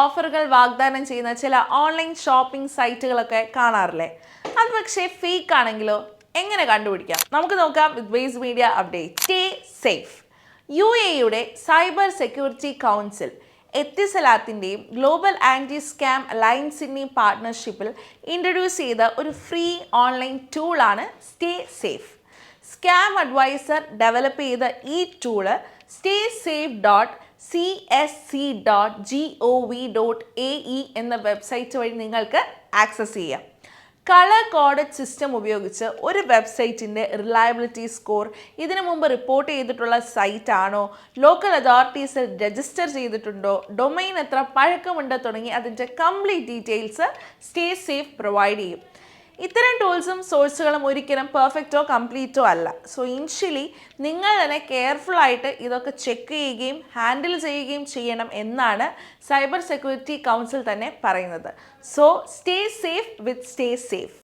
ഓഫറുകൾ വാഗ്ദാനം ചെയ്യുന്ന ചില ഓൺലൈൻ ഷോപ്പിംഗ് സൈറ്റുകളൊക്കെ കാണാറില്ലേ? അത് പക്ഷേ ഫേക്ക് ആണെങ്കിലോ? എങ്ങനെ കണ്ടുപിടിക്കാം? നമുക്ക് നോക്കാം with base media update stay safe U എയുടെ സൈബർ സെക്യൂരിറ്റി കൗൺസിൽ എത്തിസലാത്തിന്റെയും ഗ്ലോബൽ ആന്റി സ്കാം അലയൻസിന്റെയും പാർട്ട്ണർഷിപ്പിൽ ഇൻട്രൊഡ്യൂസ് ചെയ്ത ഒരു ഫ്രീ ഓൺലൈൻ ടൂളാണ് stay safe scam advisor develop ചെയ്ത ഈ tool stay safe dot C S C dot G O V dot A E എന്ന വെബ്സൈറ്റ് വഴി നിങ്ങൾക്ക് ആക്സസ് ചെയ്യാം. കളർ കോഡഡ് സിസ്റ്റം ഉപയോഗിച്ച് ഒരു വെബ്സൈറ്റിന്റെ റിലയബിലിറ്റി സ്കോർ ഇതിനു മുമ്പ് റിപ്പോർട്ട് ചെയ്തിട്ടുള്ള സൈറ്റ് ആണോ? ലോക്കൽ അതോറിറ്റീസിൽ രജിസ്റ്റർ ചെയ്തിട്ടുണ്ടോ? ഡൊമൈൻ എത്ര പഴക്കമുണ്ട് തുടങ്ങി അതിന്റെ complete details stay safe provide ചെയ്യും. ഇത്തരം ടൂൾസും സോഴ്സുകളും ഒരിക്കലും പെർഫെക്റ്റോ കംപ്ലീറ്റോ അല്ല. സോ ഇൻഷ്യലി നിങ്ങൾ തന്നെ കെയർഫുൾ ആയിട്ട് ഇതൊക്കെ ചെക്ക് ചെയ്യുകയും ഹാൻഡിൽ ചെയ്യുകയും ചെയ്യണം എന്നാണ് സൈബർ സെക്യൂരിറ്റി കൗൺസിൽ തന്നെ പറയുന്നത്. So stay safe with stay safe.